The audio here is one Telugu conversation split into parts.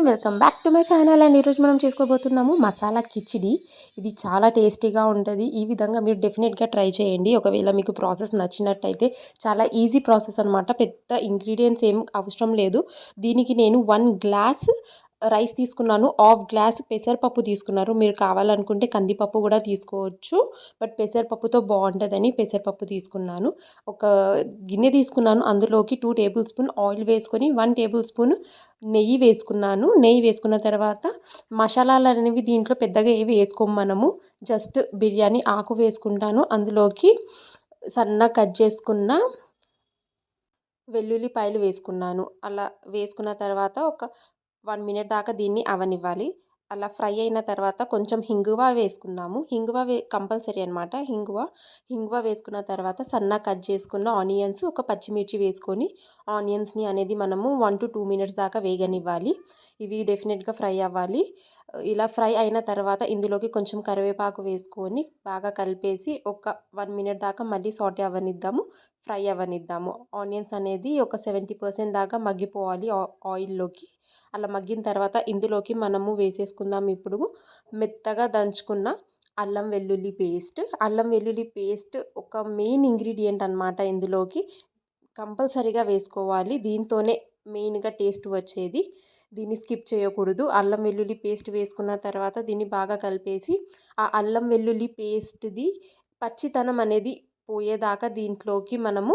And welcome back to my channel. And ఈరోజు మనం చేసుకోబోతున్నాము మసాలా కిచిడి. ఇది చాలా టేస్టీగా ఉంటుంది. ఈ విధంగా మీరు డెఫినెట్గా ట్రై చేయండి. ఒకవేళ మీకు ప్రాసెస్ నచ్చినట్టయితే చాలా ఈజీ ప్రాసెస్ అనమాట పెద్ద ఇంగ్రీడియంట్స్ ఏం అవసరం లేదు. దీనికి నేను వన్ గ్లాస్ రైస్ తీసుకున్నాను. హాఫ్ గ్లాస్ పెసరపప్పు తీసుకున్నారు. మీరు కావాలనుకుంటే కందిపప్పు కూడా తీసుకోవచ్చు. బట్ పెసరపప్పుతో బాగుంటుందని పెసరపప్పు తీసుకున్నాను. ఒక గిన్నె తీసుకున్నాను. అందులోకి టూ టేబుల్ స్పూన్ ఆయిల్ వేసుకొని వన్ టేబుల్ స్పూన్ నెయ్యి వేసుకున్నాను. నెయ్యి వేసుకున్న తర్వాత మసాలాలు అనేవి దీంట్లో పెద్దగా ఏవి వేసుకోము మనము. జస్ట్ బిర్యానీ ఆకు వేసుకుంటాను. అందులోకి సన్న కట్ చేసుకున్న వెల్లుల్లిపాయలు వేసుకున్నాను. అలా వేసుకున్న తర్వాత ఒక వన్ మినిట్ దాకా దీన్ని అవనివ్వాలి. అలా ఫ్రై అయిన తర్వాత కొంచెం హింగువ వేసుకుందాము. హింగువ వే కంపల్సరీ అనమాట హింగువ హింగువ వేసుకున్న తర్వాత సన్న కట్ చేసుకున్న ఆనియన్స్ ఒక పచ్చిమిర్చి వేసుకొని ఆనియన్స్ని అనేది మనము వన్ టు టూ మినిట్స్ దాకా వేగనివ్వాలి. ఇవి డెఫినెట్గా ఫ్రై అవ్వాలి. ఇలా ఫ్రై అయిన తర్వాత ఇందులోకి కొంచెం కరివేపాకు వేసుకొని బాగా కలిపేసి ఒక వన్ మినిట్ దాకా మళ్ళీ సాటే అవనిద్దాము. ఫ్రై అవ్వనిద్దాము. ఆనియన్స్ అనేది ఒక సెవెంటీ పర్సెంట్ దాకా మగ్గిపోవాలి ఆయిల్లోకి. అలా మగ్గిన తర్వాత ఇందులోకి మనము వేసేసుకుందాం. ఇప్పుడు మెత్తగా దంచుకున్న అల్లం వెల్లుల్లి పేస్ట్. అల్లం వెల్లుల్లి పేస్ట్ ఒక మెయిన్ ఇంగ్రీడియంట్ అనమాట ఇందులోకి. కంపల్సరీగా వేసుకోవాలి. దీంతోనే మెయిన్గా టేస్ట్ వచ్చేది. దీన్ని స్కిప్ చేయకూడదు. అల్లం వెల్లుల్లి పేస్ట్ వేసుకున్న తర్వాత దీన్ని బాగా కలిపేసి ఆ అల్లం వెల్లుల్లి పేస్ట్ది పచ్చితనం అనేది పోయేదాకా దీంట్లోకి మనము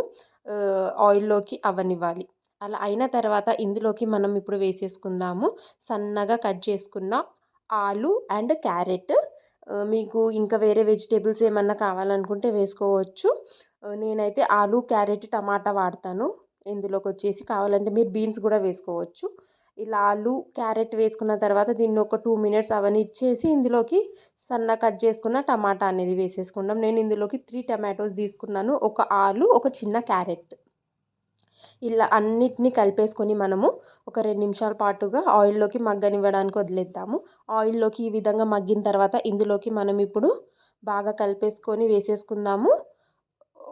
ఆయిల్లోకి అవనివ్వాలి. అలా అయిన తర్వాత ఇందులోకి మనం ఇప్పుడు వేసేసుకుందాము. సన్నగా కట్ చేసుకున్న ఆలు అండ్ క్యారెట్. మీకు ఇంకా వేరే వెజిటేబుల్స్ ఏమన్నా కావాలనుకుంటే వేసుకోవచ్చు. నేనైతే ఆలు క్యారెట్ టమాటా వాడతాను. ఇందులోకి వచ్చేసి కావాలంటే మీరు బీన్స్ కూడా వేసుకోవచ్చు. ఇలా ఆలు క్యారెట్ వేసుకున్న తర్వాత దీన్ని ఒక టూ మినిట్స్ అవన్నీ ఇచ్చేసి ఇందులోకి సన్న కట్ చేసుకున్న టమాటా అనేది వేసేసుకుందాం. నేను ఇందులోకి త్రీ టమాటోస్ తీసుకున్నాను. ఒక ఆలు ఒక చిన్న క్యారెట్. ఇలా అన్నిటినీ కలిపేసుకొని మనము ఒక రెండు నిమిషాల పాటుగా ఆయిల్లోకి మగ్గనివ్వడానికి వదిలేద్దాము. ఆయిల్లోకి ఈ విధంగా మగ్గిన తర్వాత ఇందులోకి మనం ఇప్పుడు బాగా కలిపేసుకొని వేసేసుకుందాము.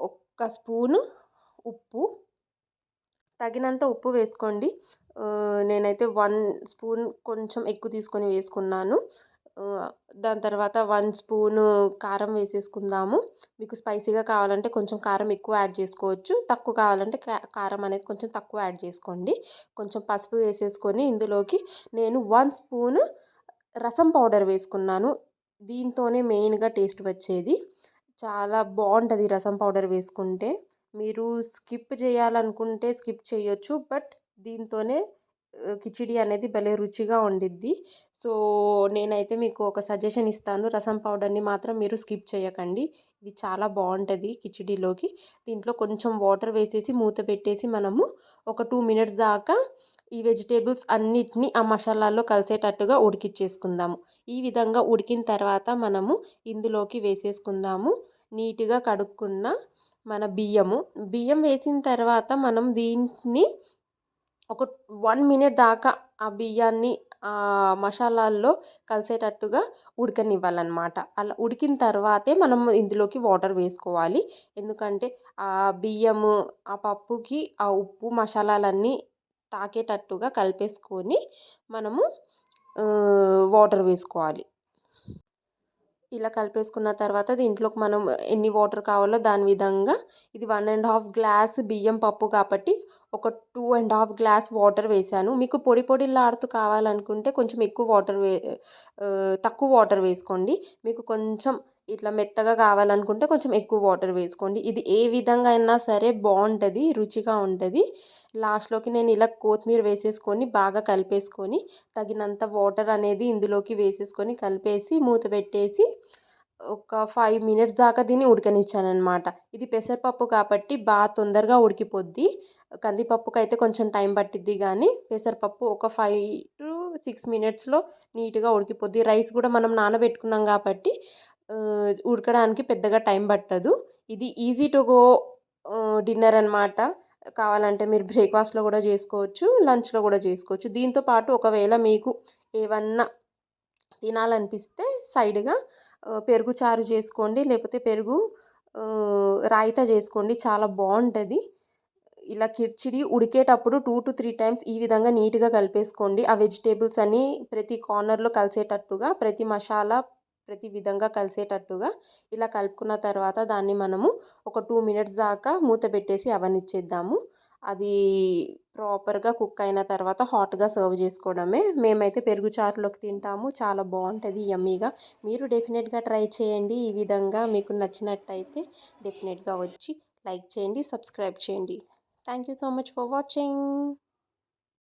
ఒక్క స్పూను ఉప్పు. తగినంత ఉప్పు వేసుకోండి. నేనైతే వన్ స్పూన్ కొంచెం ఎక్కువ తీసుకొని వేసుకున్నాను. దాని తర్వాత వన్ స్పూను కారం వేసేసుకుందాము. మీకు స్పైసీగా కావాలంటే కొంచెం కారం ఎక్కువ యాడ్ చేసుకోవచ్చు. తక్కువ కావాలంటే కారం అనేది కొంచెం తక్కువ యాడ్ చేసుకోండి. కొంచెం పసుపు వేసేసుకొని ఇందులోకి నేను వన్ స్పూను రసం పౌడర్ వేసుకున్నాను. దీంతోనే మెయిన్గా టేస్ట్ వచ్చేది. చాలా బాగుంటుంది రసం పౌడర్ వేసుకుంటే. మీరు స్కిప్ చేయాలనుకుంటే స్కిప్ చేయొచ్చు. బట్ దీంతోనే కిచిడి అనేది భలే రుచిగా ఉండిద్ది. సో నేనైతే మీకు ఒక సజెషన్ ఇస్తాను. రసం పౌడర్ని మాత్రం మీరు స్కిప్ చేయకండి. ఇది చాలా బాగుంటుంది కిచిడీలోకి. దీంట్లో కొంచెం వాటర్ వేసేసి మూత పెట్టేసి మనము ఒక టూ మినిట్స్ దాకా ఈ వెజిటేబుల్స్ అన్నిటినీ ఆ మసాలాల్లో కలిసేటట్టుగా ఉడికిచ్చేసుకుందాము. ఈ విధంగా ఉడికిన తర్వాత మనము ఇందులోకి వేసేసుకుందాము. నీట్గా కడుక్కున్న మన బియ్యము. బియ్యం వేసిన తర్వాత మనం దీన్ని ఒక వన్ మినిట్ దాకా ఆ బియ్యాన్ని మసాలాల్లో కలిసేటట్టుగా ఉడకనివ్వాలన్నమాట. అలా ఉడికిన తర్వాతే మనం ఇందులోకి వాటర్ వేసుకోవాలి. ఎందుకంటే ఆ బియ్యము ఆ పప్పుకి ఆ ఉప్పు మసాలాలన్నీ తాకేటట్టుగా కలిపేసుకొని మనము వాటర్ వేసుకోవాలి. ఇలా కలిపేసుకున్న తర్వాత దీంట్లోకి మనం ఎన్ని వాటర్ కావాలో దాని విధంగా ఇది వన్ అండ్ హాఫ్ గ్లాస్ బియ్యం పప్పు కాబట్టి ఒక two and half glass water వేసాను. మీకు పొడి పొడిలాడుతూ కావాలనుకుంటే కొంచెం ఎక్కువ వాటర్ వే తక్కువ వాటర్ వేసుకోండి. మీకు కొంచెం ఇట్లా మెత్తగా కావాలనుకుంటే కొంచెం ఎక్కువ వాటర్ వేసుకోండి. ఇది ఏ విధంగా అయినా సరే బాగుంటుంది రుచిగా ఉంటుంది. లాస్ట్లోకి నేను ఇలా కొత్తిమీర వేసేసుకొని బాగా కలిపేసుకొని తగినంత వాటర్ అనేది ఇందులోకి వేసేసుకొని కలిపేసి మూత పెట్టేసి ఒక ఫైవ్ మినిట్స్ దాకా దీన్ని ఉడకనిచ్చానమాట ఇది పెసరపప్పు కాబట్టి బాగా తొందరగా ఉడికిపోద్ది. కందిపప్పుకి అయితే కొంచెం టైం పట్టిద్ది కానీ పెసరపప్పు ఒక ఫైవ్ టు సిక్స్ మినిట్స్లో నీట్గా ఉడికిపోద్ది. రైస్ కూడా మనం నానబెట్టుకున్నాం కాబట్టి ఉడకడానికి పెద్దగా టైం పట్టదు. ఇది ఈజీ టు గో డిన్నర్ అనమాట కావాలంటే మీరు బ్రేక్ఫాస్ట్లో కూడా చేసుకోవచ్చు లంచ్లో కూడా చేసుకోవచ్చు. దీంతో పాటు ఒకవేళ మీకు ఏమన్నా తినాలనిపిస్తే సైడ్గా పెరుగు చారు చేసుకోండి లేకపోతే పెరుగు రాయితా చేసుకోండి. చాలా బాగుంటుంది. ఇలా కిర్చిడి ఉడికేటప్పుడు టూ టు త్రీ టైమ్స్ ఈ విధంగా నీట్గా కలిపేసుకోండి. ఆ వెజిటేబుల్స్ అన్నీ ప్రతి కార్నర్లో కలిసేటట్టుగా ప్రతి మసాలా ప్రతి విధంగా కలిసేటట్టుగా ఇలా కలుపుకున్న తర్వాత దాన్ని మనము ఒక టూ మినిట్స్ దాకా మూత పెట్టేసి అవనిచ్చేద్దాము అది ప్రాపర్గా కుక్ అయిన తర్వాత హాట్గా సర్వ్ చేసుకోవడమే. మేమైతే పెరుగు చారులోకి తింటాము. చాలా బాగుంటుంది యమ్మీగా. మీరు డెఫినెట్గా ట్రై చేయండి. ఈ విధంగా మీకు నచ్చినట్టయితే డెఫినెట్గా వచ్చి లైక్ చేయండి సబ్స్క్రైబ్ చేయండి. Thank you so much for watching.